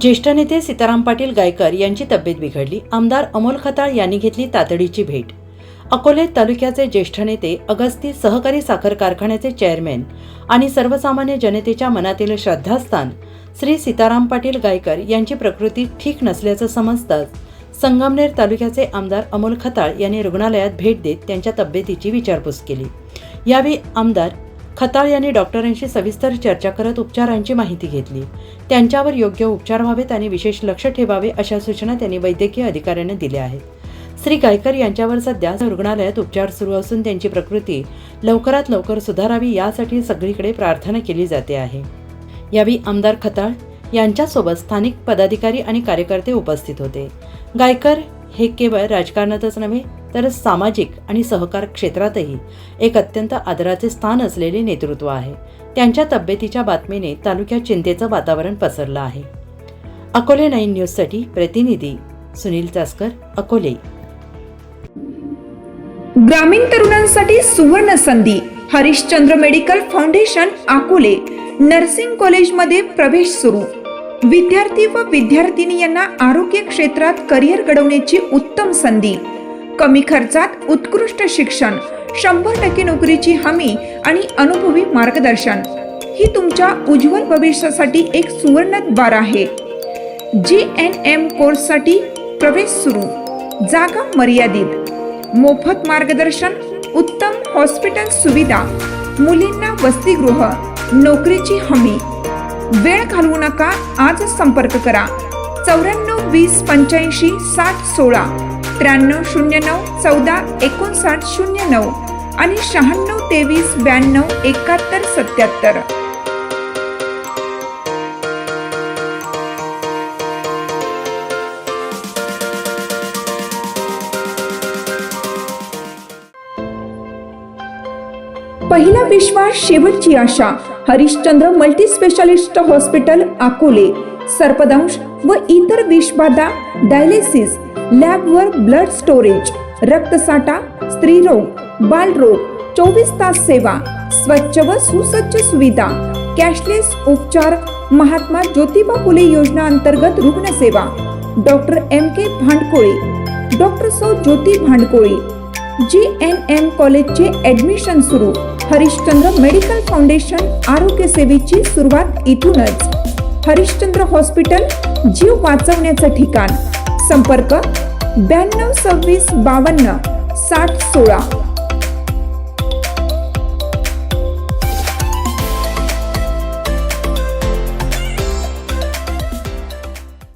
ज्येष्ठ नेते सीताराम पाटील गायकर यांची तब्येत बिघडली. आमदार अमोल खताळ यांनी घेतली तातडीची भेट. अकोले तालुक्याचे ज्येष्ठ नेते अगस्ती सहकारी साखर कारखान्याचे चेअरमॅन आणि सर्वसामान्य जनतेच्या मनातील श्रद्धास्थान श्री सीताराम पाटील गायकर यांची प्रकृती ठीक नसल्याचं समजताच संगमनेर तालुक्याचे आमदार अमोल खताळ यांनी रुग्णालयात भेट देत त्यांच्या तब्येतीची विचारपूस केली. यावेळी आमदार खताळ यांनी डॉक्टरांशी सविस्तर चर्चा करत उपचारांची माहिती घेतली. त्यांच्यावर योग्य उपचार व्हावेत आणि विशेष लक्ष ठेवावे अशा सूचना त्यांनी वैद्यकीय अधिकाऱ्यांना दिल्या आहेत. श्री गायकर यांच्यावर सध्या रुग्णालयात उपचार सुरू असून त्यांची प्रकृती लवकरात लवकर सुधारावी यासाठी सगळीकडे प्रार्थना केली जाते आहे. यावेळी आमदार खताळ यांच्यासोबत स्थानिक पदाधिकारी आणि कार्यकर्ते उपस्थित होते. गायकर हे केवळ राजकारणातच नव्हे तर सामाजिक आणि सहकार क्षेत्रातही एक अत्यंत आदराचे स्थान असलेले नेतृत्व आहे. त्यांच्या तब्येतीच्या बातमीने तालुक्यात चिंतेचं वातावरण पसरलं आहे. अकोले नाईन न्यूजसाठी प्रतिनिधी सुनील चासकर अकोले. ग्रामीण तरुणांसाठी सुवर्ण संधी Harishchandra medical foundation Akole. Nursing कॉलेजमध्ये प्रवेश सुरू. विद्यार्थी व विद्यार्थिनी यांना आरोग्य क्षेत्रात करिअर घडवण्याची उत्तम संधी. कमी खर्चात उत्कृष्ट शिक्षण शंभर टक्के नोकरीची हमी आणि अनुभवी मार्गदर्शन. ही तुमच्या उज्ज्वल भविष्यासाठी एक सुवर्ण द्वार आहे. जी एन एम कोर्ससाठी प्रवेश सुरू. जागा मर्यादित. मोफत मार्गदर्शन उत्तम हॉस्पिटल सुविधा मुलींना वसतिगृह नोकरीची हमी. वेळ घालवू नका आज संपर्क करा. चौऱ्याण्णव वीस पंच्याऐंशी सात सोळा. त्र्याण्णव शून्य नऊ चौदा एकोणसाठ शून्य नऊ आणि शहाण्णव तेवीस ब्याण्णव एकाहत्तर सत्याहत्तर. पहिला विश्वास शेवटची आशा. Harishchandra multi specialist hospital Akole. सर्पदंश व इतर विषबाधा डायलिसिस लॅबवर ब्लड स्टोरेज रक्तसाठा स्त्रीरोग बालरोग चोवीस तास सेवा स्वच्छ व सुसज्ज सुविधा कॅशलेस उपचार महात्मा ज्योतिबा फुले योजना अंतर्गत रुग्णसेवा doctor M K Bhandkole doctor सौ Jyoti Bhandkole G N M कॉलेजचे ऍडमिशन सुरू हरिश्चंद्र मेडिकल फाउंडेशन आरोग्य सेवेची सुरुवात इथूनच. हरिश्चंद्र हॉस्पिटल जीव वाचवण्याचं ठिकाण. संपर्क ब्याण्णव सव्वीस बावन्न साठ सोळा.